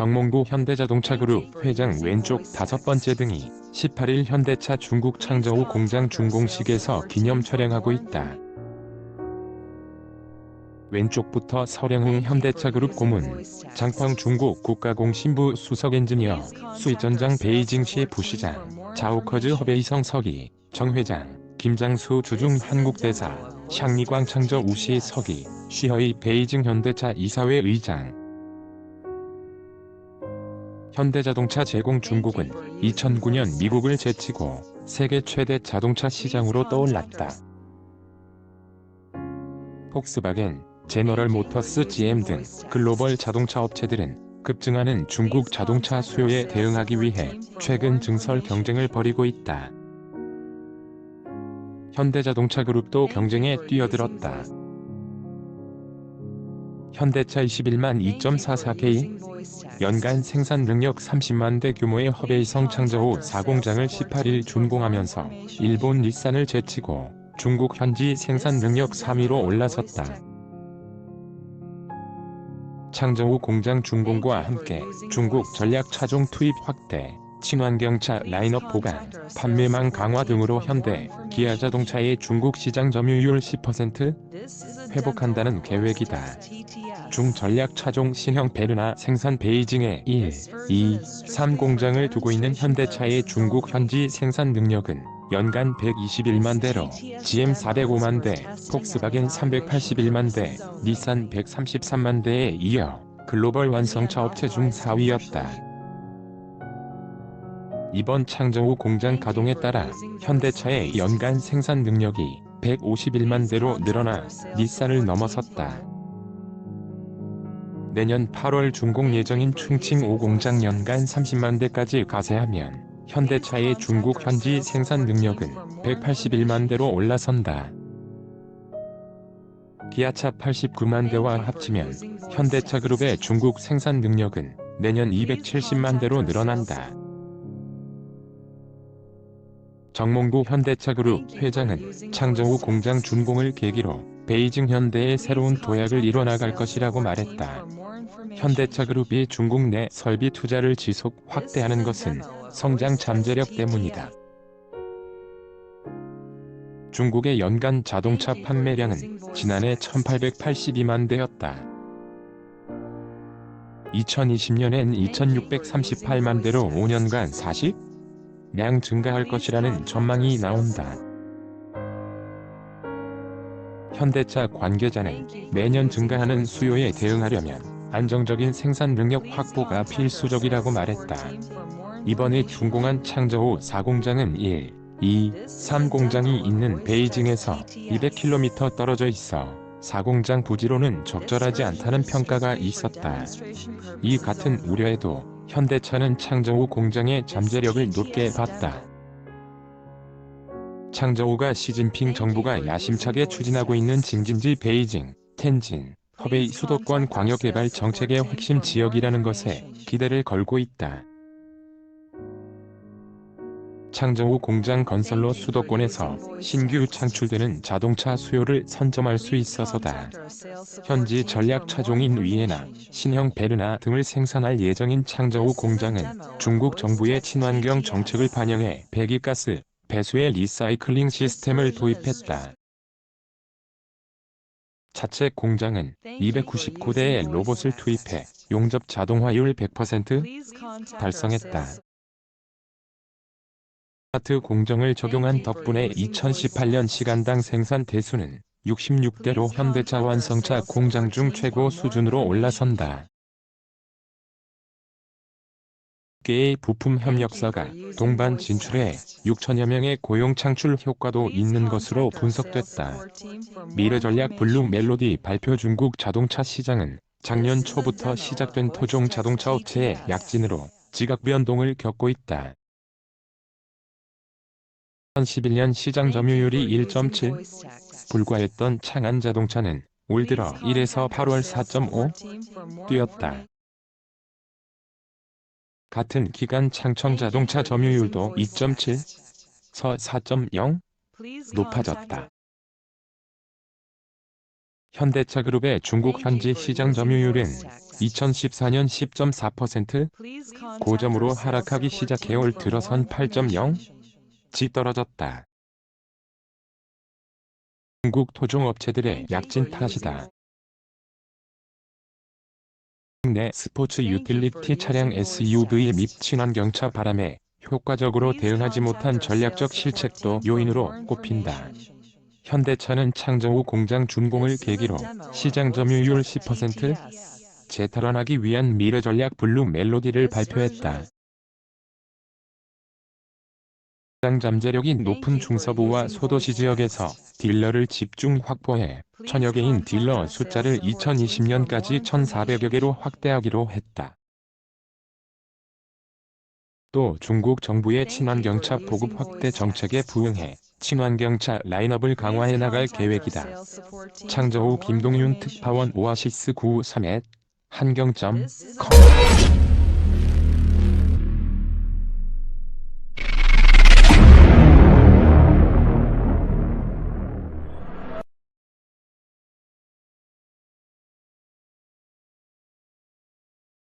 정몽구 현대자동차그룹 회장 왼쪽 다섯 번째 등이 18일 현대차 중국 창저우 공장 준공식에서 기념 촬영하고 있다. 왼쪽부터 서령웅 현대차그룹 고문, 장펑 중국 국가공 신부 수석 엔지니어, 수이전장 베이징시 부시장, 자오커즈 허베이성 서기, 정 회장, 김장수 주중 한국대사, 샹리광 창저 우시 서기, 시허이 베이징 현대차 이사회 의장. 현대자동차 제공 중국은 2009년 미국을 제치고 세계 최대 자동차 시장으로 떠올랐다. 폭스바겐, 제너럴 모터스 GM 등 글로벌 자동차 업체들은 급증하는 중국 자동차 수요에 대응하기 위해 최근 증설 경쟁을 벌이고 있다. 현대자동차 그룹도 경쟁에 뛰어들었다. 현대차 21만 2.44K 연간 생산 능력 30만 대 규모의 허베이 성 창저우 4공장을 18일 준공하면서 일본 닛산을 제치고 중국 현지 생산 능력 3위로 올라섰다. 창저우 공장 준공과 함께 중국 전략 차종 투입 확대, 친환경차 라인업 보강, 판매망 강화 등으로 현대, 기아 자동차의 중국 시장 점유율 10% 회복한다는 계획이다. 중전략 차종 신형 베르나 생산 베이징에 1, 2, 3 공장을 두고 있는 현대차의 중국 현지 생산 능력은 연간 121만 대로 GM 405만 대, 폭스바겐 381만 대, 닛산 133만 대에 이어 글로벌 완성차 업체 중 4위였다. 이번 창저우 공장 가동에 따라 현대차의 연간 생산 능력이 151만 대로 늘어나 닛산을 넘어섰다. 내년 8월 준공 예정인 충칭 5공장 연간 30만 대까지 가세하면 현대차의 중국 현지 생산 능력은 181만 대로 올라선다. 기아차 89만 대와 합치면 현대차 그룹의 중국 생산 능력은 내년 270만 대로 늘어난다. 정몽구 현대차그룹 회장은 창저우 공장 준공을 계기로 베이징 현대의 새로운 도약을 이뤄나갈 것이라고 말했다. 현대차그룹이 중국 내 설비 투자를 지속 확대하는 것은 성장 잠재력 때문이다. 중국의 연간 자동차 판매량은 지난해 1882만 대였다. 2020년엔 2638만 대로 5년간 40? 량 증가할 것이라는 전망이 나온다. 현대차 관계자는 매년 증가하는 수요에 대응하려면 안정적인 생산 능력 확보가 필수적이라고 말했다. 이번에 준공한 창저우 4공장은 1, 2, 3 공장이 있는 베이징에서 200km 떨어져 있어 4공장 부지로는 적절하지 않다는 평가가 있었다. 이 같은 우려에도 현대차는 창저우 공장의 잠재력을 높게 봤다. 창저우가 시진핑 정부가 야심차게 추진하고 있는 징진지 베이징, 텐진, 허베이 수도권 광역개발 정책의 핵심 지역이라는 것에 기대를 걸고 있다. 창저우 공장 건설로 수도권에서 신규 창출되는 자동차 수요를 선점할 수 있어서다. 현지 전략 차종인 위에나 신형 베르나 등을 생산할 예정인 창저우 공장은 중국 정부의 친환경 정책을 반영해 배기가스, 배수의 리사이클링 시스템을 도입했다. 자체 공장은 299대의 로봇을 투입해 용접 자동화율 100% 달성했다. 스마트 공정을 적용한 덕분에 2018년 시간당 생산 대수는 66대로 현대차 완성차 공장 중 최고 수준으로 올라선다. 개의 부품 협력사가 동반 진출해 6천여 명의 고용 창출 효과도 있는 것으로 분석됐다. 미래전략 블루 멜로디 발표 중국 자동차 시장은 작년 초부터 시작된 토종 자동차 업체의 약진으로 지각 변동을 겪고 있다. 2011년 시장 점유율이 1.7 불과했던 창안 자동차는 올 들어 1에서 8월 4.5 뛰었다. 같은 기간 창청 자동차 점유율도 2.7서 4.0 높아졌다. 현대차 그룹의 중국 현지 시장 점유율은 2014년 10.4% 고점으로 하락하기 시작해 올 들어선 8.0 지 떨어졌다. 중국 토종업체들의 약진 탓이다. 내 스포츠 유틸리티 차량 SUV 및 친환경차 바람에 효과적으로 대응하지 못한 전략적 실책도 요인으로 꼽힌다. 현대차는 창정 후 공장 준공을 계기로 시장 점유율 10% 재탈환하기 위한 미래 전략 블루 멜로디를 발표했다. 시장 잠재력이 높은 중서부와 소도시 지역에서 딜러를 집중 확보해 천여 개인 딜러 숫자를 2020년까지 1,400여 개로 확대하기로 했다. 또 중국 정부의 친환경차 보급 확대 정책에 부응해 친환경차 라인업을 강화해 나갈 계획이다. 창저우 김동윤 특파원 오아시스 93에 한경점 com